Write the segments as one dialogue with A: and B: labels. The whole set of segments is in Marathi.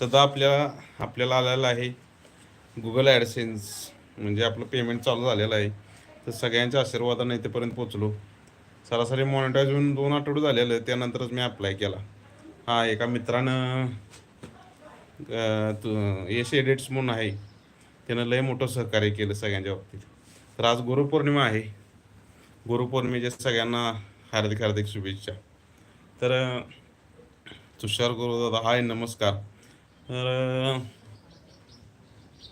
A: सध्या आपल्या आपल्याला आलेला आहे गुगल ॲडसेन्स म्हणजे आपलं पेमेंट चालू झालेलं आहे. तर सगळ्यांच्या आशीर्वादाने इथेपर्यंत पोचलो सरासरी मॉनिटाईज होऊन दोन आठवडे झालेलं आहे त्यानंतरच मी अप्लाय केला. हा एका मित्रानं तू तु- यश एडिट्स म्हणून आहे. त्यानं लय मोठं सहकार्य केलं सगळ्यांच्या बाबतीत. तर आज गुरुपौर्णिमा आहे. गुरुपौर्णिमेच्या सगळ्यांना हार्दिक हार्दिक शुभेच्छा. तर तुषार गुरुदादा हाय नमस्कार. तर अं,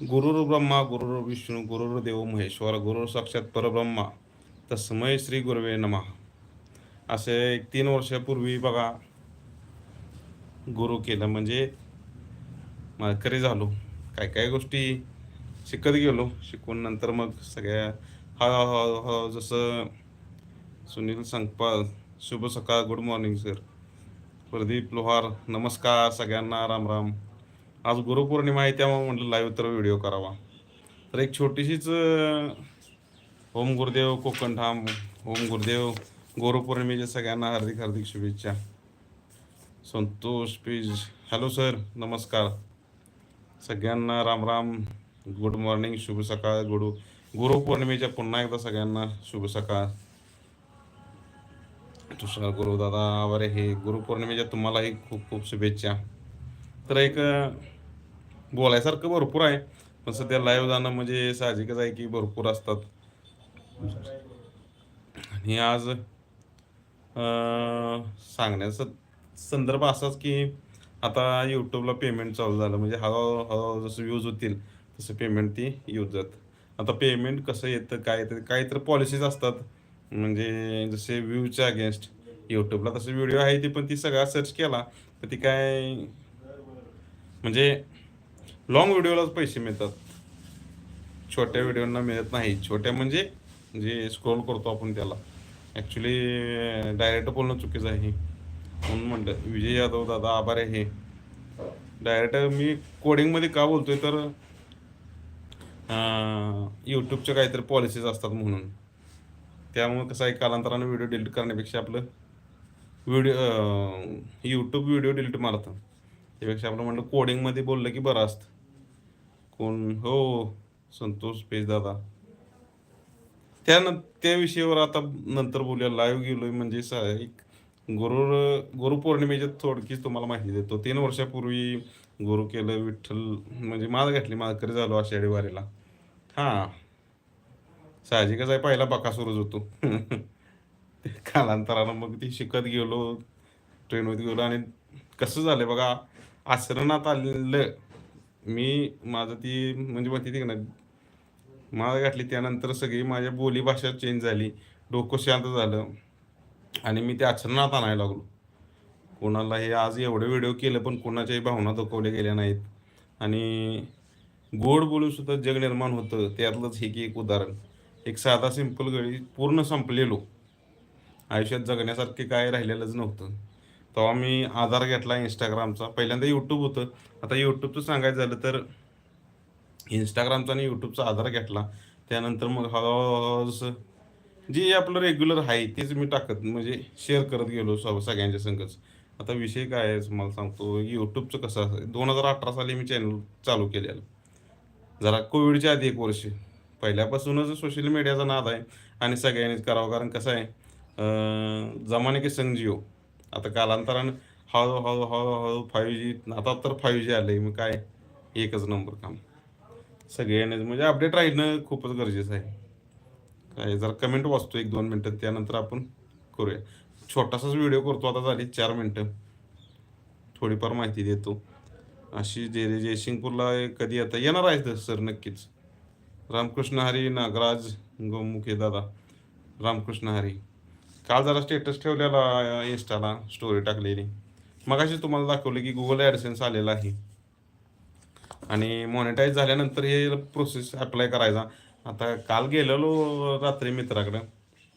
A: गुरुर ब्रह्मा गुरुर विष्णू गुरुर देव महेश्वर गुरुर साक्षात परब्रह्मा तस्मय श्री गुरुवे नमा. असे एक तीन वर्षापूर्वी बघा गुरु केलं म्हणजे माळकरी झालो. काय काय गोष्टी शिकत गेलो. शिकून नंतर मग सगळ्या हळूहळू हळू जसं सुनील सांगपा शुभ सकाळ good morning sir. Pradeep Lohar नमस्कार सगळ्यांना राम राम. आज गुरुपौर्णिमा आहे त्यामुळे म्हटलं लाईव्ह तर व्हिडिओ करावा. तर एक छोटीशीच ओम गुरुदेव कोकणठाम ओम गुरुदेव गुरुपौर्णिमेच्या सगळ्यांना हार्दिक हार्दिक शुभेच्छा. संतोष पीज. हॅलो सर नमस्कार. सगळ्यांना राम राम. गुड मॉर्निंग शुभ सकाळ. गुरु गुरुपौर्णिमेच्या पुन्हा एकदा सगळ्यांना शुभ सकाळ. तुषार गुरुदादा वरे हे गुरुपौर्णिमेच्या तुम्हालाही खूप खूप शुभेच्छा. तर एक बोलायसारखं भरपूर आहे. पण सध्या लाईव्ह जाणं म्हणजे साहजिकच आहे की भरपूर असतात. आणि आज सांगण्याचा संदर्भ असाच की आता यूट्यूबला पेमेंट चालू झालं. म्हणजे हळूहळू हळूहळू जसं यूज होतील तसं पेमेंट ती यूज जात. आता पेमेंट कसं येतं काय येतं काही तर पॉलिसीज असतात. म्हणजे जसे व्ह्यूच्या अगेन्स्ट यूट्यूबला तसे व्हिडिओ आहे ती पण ती सगळा सर्च केला तर ती काय म्हणजे लॉंग व्हिडिओलाच पैसे मिळतात. छोट्या व्हिडिओना मिळत नाही. छोट्या म्हणजे जे स्क्रोल करतो आपण त्याला. ॲक्च्युली डायरेक्ट बोलणं चुकीचं आहे. म्हणून म्हणलं विजय यादव दादा आभार आहे. डायरेक्ट मी कोडिंगमध्ये का बोलतोय तर यूट्यूबच्या काहीतरी पॉलिसीज असतात म्हणून. त्यामुळे कसं आहे कालांतरानं व्हिडिओ डिलीट करण्यापेक्षा आपलं व्हिडिओ यूट्यूब व्हिडिओ डिलीट मारतं. त्यापेक्षा आपलं म्हणलं कोडिंगमध्ये बोललं की बरं असतं. कोण? हो संतोष पेज दादा. त्या त्या विषयावर आता नंतर बोलूया. लाईव्ह गेलोय म्हणजे सा- एक गुरु गुरुपौर्णिमेच्या थोडकीच तुम्हाला माहिती देतो. तीन वर्षापूर्वी गुरु केलं विठ्ठल म्हणजे माळ घातली माळकरी झालो आषाढी वारीला. हां. साहजिकच आहे पहिला बकासूरच होतो. कालांतरानं मग ती शिकत गेलो ट्रेनमध्ये गेलो आणि कसं झालं बघा आचरणात आलेलं मी माझं ती म्हणजे म्हणते ती ना माळ घातली त्यानंतर सगळी माझ्या बोलीभाषा चेंज झाली. डोकं शांत झालं. आणि मी ते आचरणात आणायला लागलो. कोणाला हे आज एवढे व्हिडिओ केलं पण कोणाच्याही भावना दुखवल्या गेल्या नाहीत. आणि गोड बोलून सुद्धा जग निर्माण होतं. त्यातलंच हे की एक उदाहरण. एक साधा सिंपल गळी पूर्ण संपलेलो. आयुष्यात जगण्यासारखे काय राहिलेलंच नव्हतं. तेव्हा मी आधार घेतला इंस्टाग्रामचा पहिल्यांदा यूट्यूब होतं. आता यूट्यूबचं सांगायचं झालं तर इंस्टाग्रामचा आणि यूट्यूबचा आधार घेतला. त्यानंतर मग हळूहळू जे आपलं रेग्युलर आहे तेच मी टाकत म्हणजे शेअर करत गेलो स- सगळ्यांच्या संगच. आता विषय काय आहे मला सांगतो. यूट्यूबचं कसं असं दोन हजार अठरा साली मी चॅनल चालू केलेलं. जरा कोविडच्या आधी एक वर्ष. पहिल्यापासूनच सोशल मीडियाचा नाद आहे. आणि सगळ्यांनीच करावं. कारण कसं आहे जमाने के संग जिओ. आता कालांतरानं हळूहळू हळूहळू फाईव्ह जी आता तर फाईव्ह जी आलं आहे मग काय? एकच नंबर काम. सगळ्यांनीच म्हणजे अपडेट राहणं खूपच गरजेचं आहे. काय जरा कमेंट वाचतो एक दोन मिनटं त्यानंतर आपण करूया. छोटासाच व्हिडिओ करतो आता झाली चार मिनटं थोडीफार माहिती देतो. अशी जे जयसिंगपूरला कधी आता येणार आहे सर नक्कीच? रामकृष्ण हरी नागराज गोमुखे दादा. रामकृष्ण हरी. काल जरा स्टेटस ठेवलेला इन्स्टाला स्टोरी टाकलेली. मगाशी तुम्हाला दाखवलं की गुगल ॲडसेन्स आलेला आहे. आणि मॉनिटाईज झाल्यानंतर हे प्रोसेस अप्लाय करायचा. आता काल गेलेलो रात्री मित्राकडं.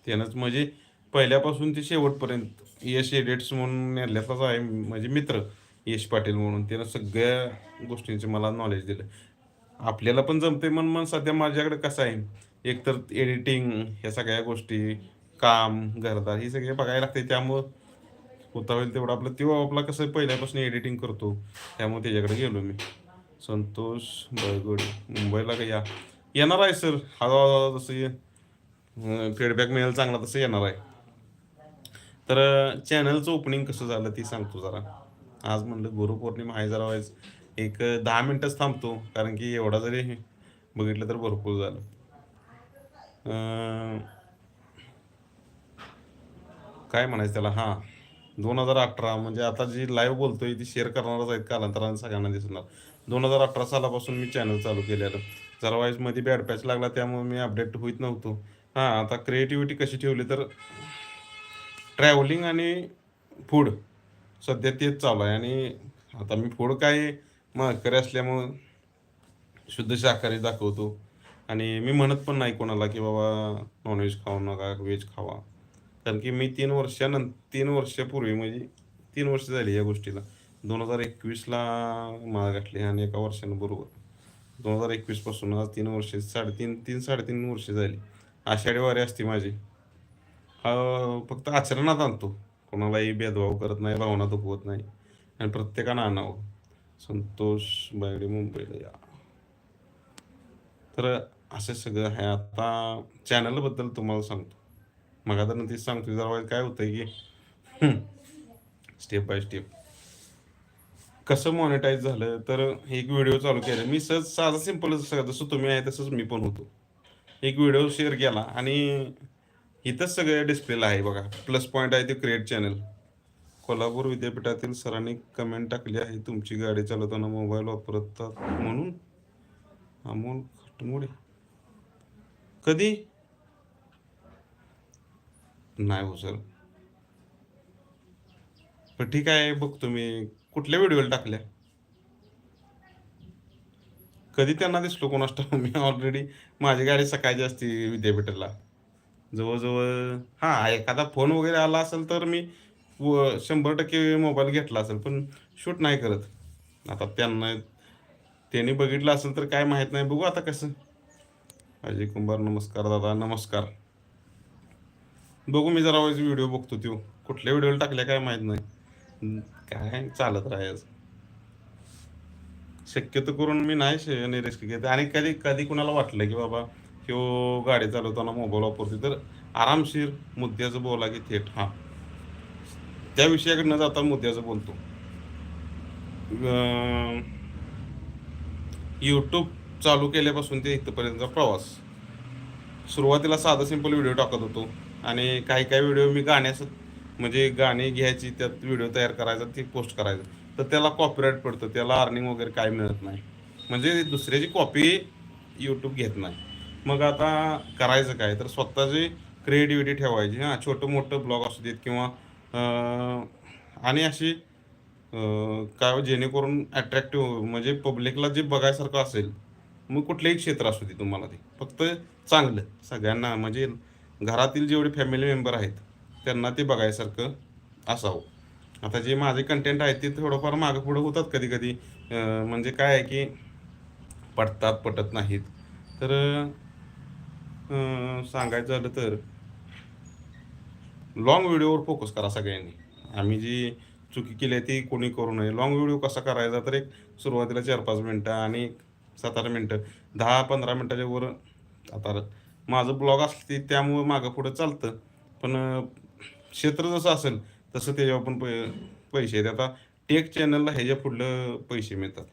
A: त्यानंच म्हणजे पहिल्यापासून ते शेवटपर्यंत यश एडिट्स म्हणून नेरल्याचाच आहे म्हणजे मित्र यश पाटील म्हणून. त्यानं सगळ्या गोष्टींचे मला नॉलेज दिलं. आपल्याला पण जमते मन मन सध्या माझ्याकडे कसं आहे? एकतर एडिटिंग ह्या सगळ्या गोष्टी काम घरदार ही सगळे बघायला लागते. त्यामुळं होता होईल तेवढं आपलं. तेव्हा आपला कसं पहिल्यापासून एडिटिंग करतो. त्यामुळे त्याच्याकडे गेलो मी. संतोष बळगोडे मुंबईला का या? येणार आहे सर. हळूहळू जसं फीडबॅक मिळेल चांगला तसं येणार आहे. तर चॅनलचं ओपनिंग कसं झालं ती सांगतो जरा. आज म्हणलं गुरुपौर्णिमा आहे जरा वाईज. एक दहा मिनटंच थांबतो कारण की एवढा जरी बघितलं तर भरपूर झालं. काय म्हणायचं त्याला? हां. दोन हजार अठरा म्हणजे आता जी लाईव्ह बोलतोय ती शेअर करणारच आहेत कालांतराने सगळ्यांना दिसणार. दोन हजार अठरा सालापासून मी चॅनल चालू केलेलं. जरा वाईजमध्ये बॅड पॅच लागला त्यामुळे मी अपडेट होईत नव्हतो. हां आता क्रिएटिव्हिटी कशी ठेवली तर ट्रॅव्हलिंग आणि फूड सध्या तेच चालू आहे. आणि आता मी फूड काय माळकरी असल्यामुळं शुद्ध शाकाहारी दाखवतो. आणि मी म्हणत पण नाही कोणाला की बाबा नॉनव्हेज खाऊ नका व्हेज खावा. कारण की मी तीन वर्षानं तीन वर्षापूर्वी म्हणजे तीन वर्ष झाली या गोष्टीला. दोन हजार एकवीसला माळ घातली आणि एका वर्षानं बरोबर. दोन हजार एकवीसपासून आज तीन वर्ष साडेतीन तीन साडेतीन वर्ष झाली. आषाढी वारी असते माझी. हा फक्त आचरणात आणतो. कोणालाही भेदभाव करत नाही भावना दुखवत नाही. आणि प्रत्येकानं आणावं. संतोष बायडे मुंबईला या. तर असं सगळं आहे. आता चॅनलबद्दल तुम्हाला सांगतो. मग आता तेच सांगतो जरा वेळ काय होतंय की स्टेप बाय स्टेप कसं मॉनिटाईज झालं? तर एक व्हिडिओ चालू केला. मी सहज साधा सिंपल जसं तुम्ही आहे तसंच मी पण होतो. एक व्हिडिओ शेअर केला आणि इथंच सगळ्या डिस्प्लेला आहे बघा. प्लस पॉईंट आहे ते क्रिएट चॅनल कोल्हापूर विद्यापीठातील सरांनी कमेंट टाकली आहे तुमची गाडी चालवताना मोबाईल वापरतात म्हणून? अमोल खटमोडे. कधी? नाही हो सर. पण ठीक आहे बघतो मी. कुठल्या व्हिडिओला टाकल्या? कधी त्यांना दिसलो कोण असतो मी ऑलरेडी माझी गाडी सकाळची असते विद्यापीठाला. जवळजवळ हां एखादा फोन वगैरे आला असेल तर मी व- शंभर टक्के मोबाईल घेतला असेल पण शूट नाही करत. आता त्यांना त्यांनी बघितलं असेल तर काय माहीत नाही. बघू आता कसं. अजय कुंभार नमस्कार दादा. नमस्कार. बघू मी जरा व्हिडिओ बघतो तो कुठल्या व्हिडिओला टाकल्या काय माहीत नाही. काय चालत राहायचं? शक्यतो करून मी नाही रिस्क घेते. आणि कधी कधी कुणाला वाटलं की बाबा किंवा गाडी चालवताना मोबाईल वापरते तर आरामशीर मुद्द्याचं बोला की थेट. हां. त्या विषयाकडे न जाता मुद्द्याचं बोलतो. यूट्यूब चालू केल्यापासून ते इथपर्यंतचा प्रवास. सुरुवातीला साधा सिंपल व्हिडिओ टाकत होतो. आणि काही काही व्हिडिओ मी गाण्यास म्हणजे गाणी घ्यायची त्यात व्हिडिओ तयार करायचा ती पोस्ट करायचं. तर त्याला कॉपीराईट पडतं त्याला अर्निंग वगैरे काय मिळत नाही. म्हणजे दुसऱ्याची कॉपी यूट्यूब घेत नाही. मग आता करायचं काय? तर स्वतःची क्रिएटिव्हिटी ठेवायची. हां छोटं मोठं ब्लॉग असू देत किंवा आणि अशी काय जेणेकरून अट्रॅक्टिव्ह म्हणजे पब्लिकला जे बघायसारखं असेल मग कुठलंही क्षेत्र असू दे तुम्हाला ते. फक्त चांगलं सगळ्यांना म्हणजे घरातील जेवढे फॅमिली मेंबर आहेत त्यांना ते बघायसारखं असावं. आता जे माझे कंटेंट आहेत ते थोडंफार मागं पुढं होतात कधी कधी म्हणजे काय आहे की पटतात पटत नाहीत. तर सांगायचं झालं तर लॉंग व्हिडिओवर फोकस करा सगळ्यांनी. आम्ही जी चुकी केली आहे ती कोणी करू नये. लॉंग व्हिडिओ कसा करायचा? तर एक सुरुवातीला चार पाच मिनटं आणि सात आठ मिनटं. दहा पंधरा मिनटाच्या वर आता माझं ब्लॉग असते त्यामुळं मागं पुढं चालतं. पण क्षेत्र जसं असेल तसं त्याच्यावर पण पै पैसे आहेत. आता टेक चॅनलला ह्याच्या पुढलं पैसे मिळतात.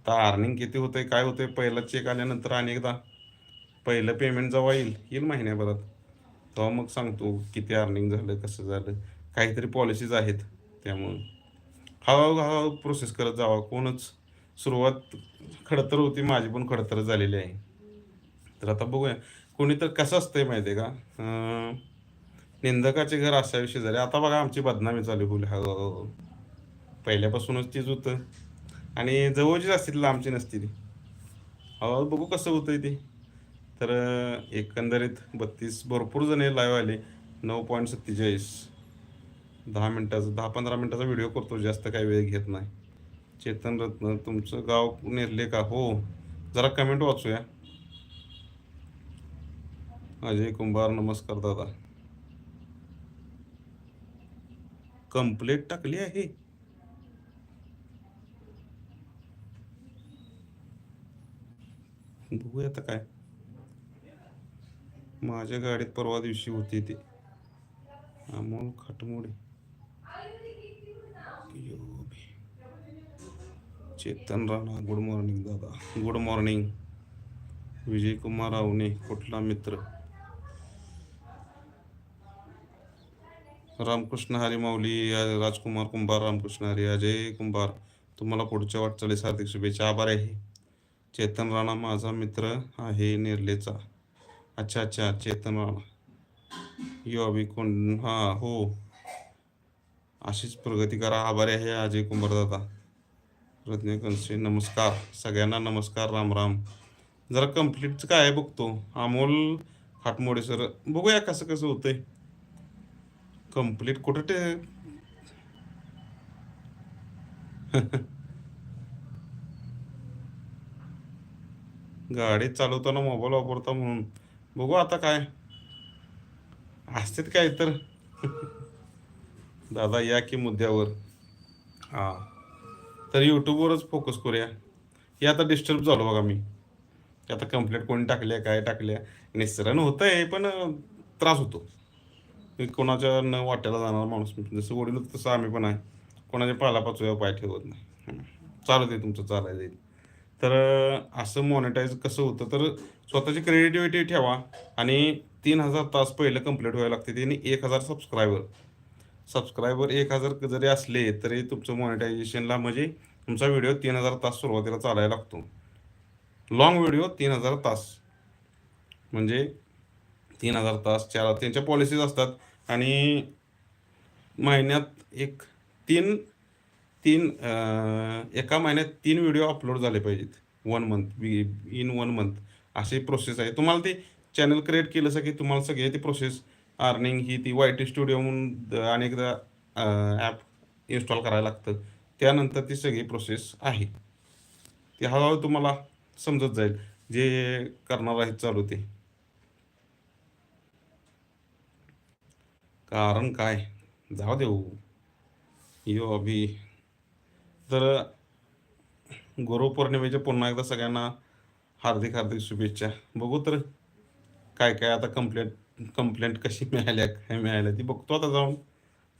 A: आता अर्निंग किती होतंय काय होतंय पहिला चेक आल्यानंतर आणि एकदा पहिलं पेमेंट जेव्हा येईल येईल महिन्याभरात. तेव्हा मग सांगतो किती अर्निंग झालं कसं झालं काहीतरी पॉलिसीज आहेत. त्यामुळं हळूहळू हळूहळू प्रोसेस करत जावा. कोणच सुरुवात खडतर होती माझी पण खडतर झालेली आहे. तर आता बघूया. कोणी तर कसं असतंय माहिती आहे का निंदकाचे घर असावे झाले. आता बघा आमची बदनामी चालू होईल. हळूहळू पहिल्यापासूनच तीच होतं. आणि जवळचीच असतील लांबची नसती ती हळूहळू बघू कसं होतंय ते. तर एकंदरीत बत्तीस भरपूर जण लाईव्ह आले. नऊ पॉईंट सत्तेचाळीस. दहा मिनटाचा दहा पंधरा मिनटाचा व्हिडिओ करतो. जास्त काही वेळ घेत नाही. चेतन रत्न तुमचं गाव नेरले का? हो. जरा कमेंट वाचूया. अजय कुंभार नमस्कार दादा. कंप्लेंट टाकली आहे? बघूया आता काय. माझ्या गाडीत परवा दिवशी होती ते. अमोल खाटमोडे. चेतन राणा गुड मॉर्निंग दादा. गुड मॉर्निंग विजय कुमार आवने कुठला मित्र? रामकृष्ण हरी माऊली राजकुमार कुंभार रामकृष्ण हरी अजय कुंभार तुम्हाला पुढच्या वाटचालीस हार्दिक शुभेच्छा. आभार आहे. चेतन राणा माझा मित्र आहे निर्लेचा. अच्छा अच्छा चेतन राणा. यो अभि कोण? हा हो. अशीच प्रगती करा. आभारी आहे अजय कुंभार दादा. रत्नकंसे नमस्कार. सगळ्यांना नमस्कार राम राम. जरा कम्प्लीटचं काय आहे बघतो. अमोल खाटमोडे सर बघूया कसं कसं होतंय. कंप्लीट कुठं ते गाडी चालवताना मोबाईल वापरता म्हणून. बघू आता काय. असतात काय तर दादा या की मुद्द्यावर. हा. तर यूट्यूबवरच फोकस करूया. हे आता डिस्टर्ब झालो बघा मी. आता कंप्लेंट कोणी टाकल्या काय टाकल्या? निसरण होतं आहे पण त्रास होतो. कोणाच्या न वाट्याला जाणारा माणूस म्हणजे जसं वडील होतं तसं आम्ही पण आहे. कोणाच्या पालापाचोया पाय ठेवत नाही. चालत आहे तुमचं चालायचं जाईल तर असं मॉनिटाईज कसं होतं? तर स्वतःची क्रिएटिव्हिटी ठेवा आणि तीन हजार तास पहिलं कंप्लीट व्हायला लागते त्यांनी एक हजार सबस्क्रायबर सबस्क्रायबर एक हजार जरी असले तरी तुमचं मॉनिटायझेशनला म्हणजे तुमचा व्हिडिओ तीन हजार तास सुरुवातीला चालायला लागतो. लॉंग व्हिडिओ तीन हजार तास. म्हणजे तीन हजार तास चार त्यांच्या पॉलिसीज असतात. आणि महिन्यात एक तीन तीन एका महिन्यात तीन व्हिडिओ अपलोड झाले पाहिजेत. One month in one month अशी प्रोसेस आहे. तुम्हाला ते चॅनल क्रिएट केलं की तुम्हाला सगळे ती प्रोसेस अर्निंग ही ती वाय टी स्टुडिओ म्हणून अनेकदा ॲप इन्स्टॉल करायला लागतं. त्यानंतर ती सगळी प्रोसेस आहे. ती हळूहळू तुम्हाला समजत जाईल. जे करणार आहेत चालू ते. कारण काय? जाऊ देऊ. यो अभि. तर गुरुपौर्णिमेच्या पुन्हा एकदा सगळ्यांना हार्दिक हार्दिक शुभेच्छा. बघू तर काय काय आता कंप्लेंट कंप्लेंट कशी मिळाल्या काय मिळाल्या ती बघतो आता जाऊन.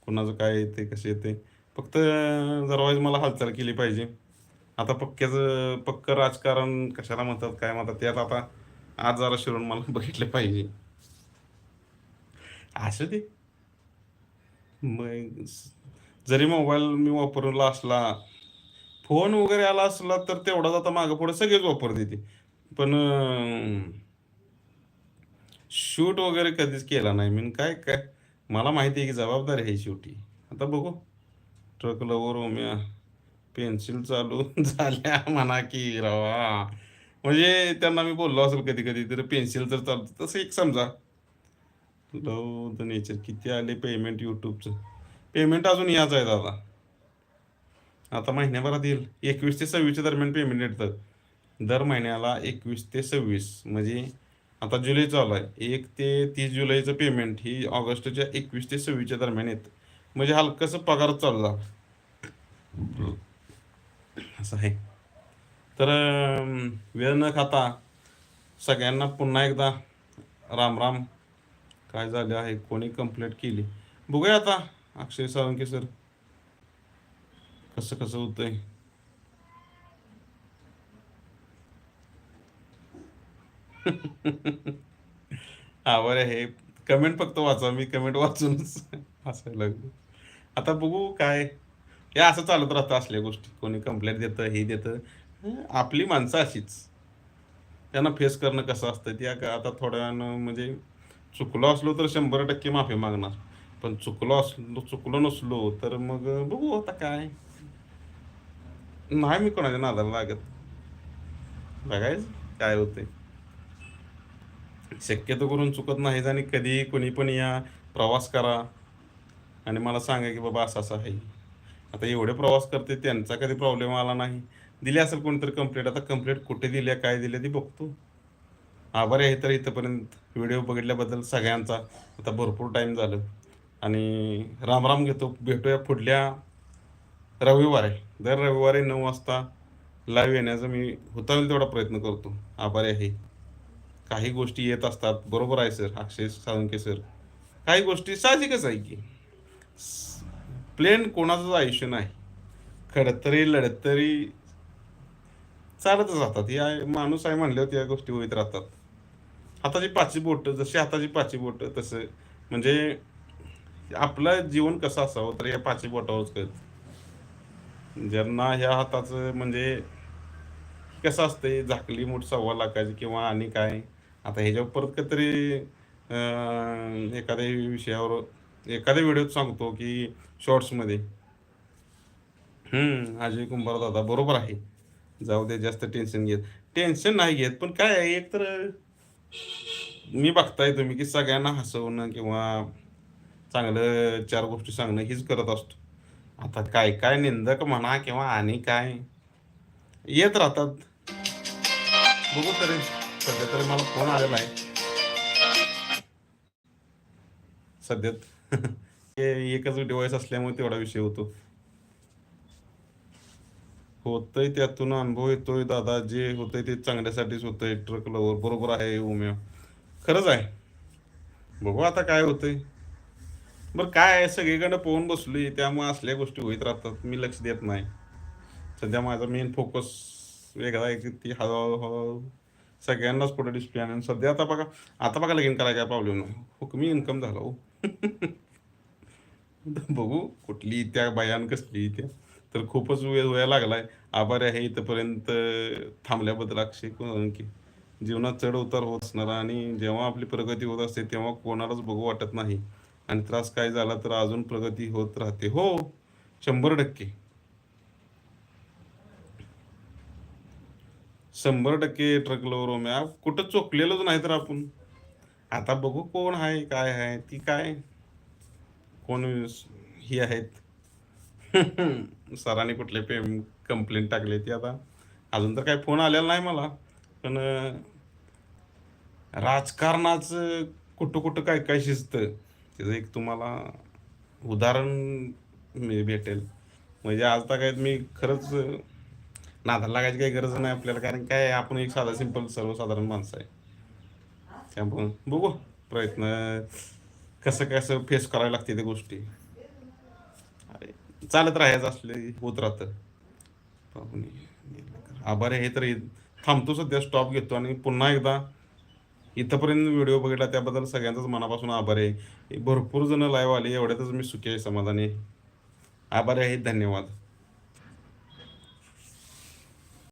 A: कुणाचं काय येते कसे येते फक्त जरवाईज मला हालचाल केली पाहिजे. आता पक्क्याचं पक्क राजकारण कशाला म्हणतात काय म्हणतात त्यात आता आज जरा शिरून मला बघितलं पाहिजे. असं ते जरी मोबाईल मी वापरला असला फोन वगैरे आला असला तर तेवढाच आता मागं पुढे सगळेच वापरते ते पण शूट वगैरे कधीच केला नाही. मी काय काय? मला माहिती आहे की जबाबदारी आहे शेवटी. आता बघू. ट्रक लवर ओम्या पेन्सिल चालू झाल्या म्हणा की रवा. म्हणजे त्यांना मी बोललो असेल कधी कधी तर पेन्सिल तर चालतं. तसं एक समजा. लव द नेचर किती आले पेमेंट यूट्यूबचं पेमेंट अजून याच आहे दादा आता महिन्याभरात येईल. एकवीस ते सव्वीसच्या दरम्यान पेमेंट येतं दर महिन्याला एकवीस ते सव्वीस. म्हणजे आता जुलै चालू आहे. एक ते तीस जुलैचं पेमेंट ही ऑगस्टच्या एकवीस ते सव्वीसच्या दरम्यान येतं. म्हणजे हलकंसं पगार चालू असं आहे. तर वेळ न खाता सगळ्यांना पुन्हा एकदा राम राम. काय झालं आहे? कोणी कंप्लेंट केली? बघूया आता अक्षय सावंके सर कसं कसं होतंय? आवर आहे. कमेंट फक्त वाचा. मी कमेंट वाचूनच असायला लागलो. आता बघू काय. हे असं चालत राहतं असल्या गोष्टी. कोणी कंप्लेंट देतं हे देतं. आपली माणसं अशीच. त्यांना फेस करणं कसं असतं? त्या आता आता म्हणजे चुकलो असलो तर शंभर टक्के माफी मागणार. पण चुकलो असलो चुकलो नसलो तर मग बघू आता काय. नाही मी कोणाच्या नादाला लागत. बघायचं काय होतंय. शक्यतो करून चुकत नाहीच आणि कधी कोणी पण या प्रवास करा. आणि मला सांगा की बाबा असं असं आहे. आता एवढे प्रवास करते त्यांचा कधी प्रॉब्लेम आला नाही. दिली असेल कोणतरी कंप्लेंट आता कंप्लेंट कुठे दिल्या काय दिल्या ती बघतो. आभारी आहे तर इथंपर्यंत. व्हिडिओ बघितल्याबद्दल सगळ्यांचा आता भरपूर टाईम झालं. आणि राम राम घेतो. भेटूया पुढल्या रविवारी. दर रविवारी नऊ वाजता लाईव्ह येण्याचा मी होता होईल तेवढा प्रयत्न करतो. आभारी आहे. काही गोष्टी येत असतात. बरोबर आहे सर अक्षय साळुंके सर काही गोष्टी साहजिकच आहे की. प्लेन कोणाचंच आयुष्य नाही. खडतरी लढतरी चालतच राहतात. या माणूस आहे म्हणल्यावर या गोष्टी होत राहतात. हाताची पाची बोट जशी हाताची पाची बोट तसं. म्हणजे आपलं जीवन कसं असावं तर या पाची बोटावरच कळत. ज्यांना ह्या हाताचं म्हणजे कसं असतंय झाकली मूठ सव्वा लाखाची किंवा आणि काय. आता ह्याच्यावर परत काहीतरी एखाद्या विषयावर एखाद्या व्हिडिओत सांगतो की शॉर्ट्समध्ये अजय कुंभार दादा बरोबर आहे. जाऊ दे जास्त टेन्शन घेत. टेन्शन नाही घेत पण काय आहे एक तर मी बघताय तुम्ही की सगळ्यांना हसवणं किंवा चांगलं चार गोष्टी सांगणं हीच करत असतो. आता काय काय निंदक म्हणा किंवा आणि काय? येत राहतात. बघू तरी सध्या तरी मला फोन आलेला आहे. सध्यात हे एकच डिव्हाइस असल्यामुळे तेवढा विषय होतो. होतंय त्यातून अनुभव येतोय दादा जे होतंय ते चांगल्यासाठीच होतंय. ट्रक लवर बरोबर आहे उमेव. खरंच आहे. बघू आता काय होतंय. बरं काय आहे? सगळीकडं पोहून बसलोय. त्यामुळे असल्या गोष्टी होत राहतात. मी लक्ष देत नाही. सध्या माझा मेन फोकस वेगळा आहे की ती हळूहळू सगळ्यांनाच पुढे डिस्प्ले आणि सध्या आता बघा आता बघा लगीन करायला काय प्रॉब्लेम नाही. हुकमी इन्कम झाला हो. हो. बघू कुठली त्या बायान कसली त्या तर खूपच वेळ व्हायला लागलाय. आभार आहे इथपर्यंत थांबल्याबद्दल अक्षय की जीवनात चढ उतार होत असणार आणि जेव्हा आपली प्रगती होत असते तेव्हा कोणालाच बघू वाटत नाही. आणि त्रास काय झाला तर अजून प्रगती होत राहते. हो शंभर टक्के. शंभर टक्के ट्रक लोवर हो कुठं चोकलेलंच नाही तर आपण. आता बघू कोण आहे काय आहे ती काय? कोण ही आहेत? सरांनी कुठले पे कंप्लेंट टाकले ती आता. अजून तर काही फोन आलेला नाही मला. पण राजकारणाचं कुठं कुठं काय काय शिजतं त्याचं एक तुम्हाला उदाहरण भेटेल. म्हणजे आज तर काय मी खरंच नादाला लागायची काही गरज नाही आपल्याला कारण काय आपण एक साधा सिंपल सर्वसाधारण माणसं आहे. त्यामुळं बघू प्रयत्न कसं कसं फेस करावे लागते त्या गोष्टी. चालत राहायचं असले होत राहतं. आभार आहे तर थांबतो सध्या स्टॉप घेतो आणि पुन्हा एकदा इथंपर्यंत व्हिडिओ बघितला त्याबद्दल सगळ्यांचाच मनापासून आभार आहे. भरपूर जण लाईव्ह आले एवढ्यातच मी सुखी आहे समाधानी आभार आभारी आहे धन्यवाद.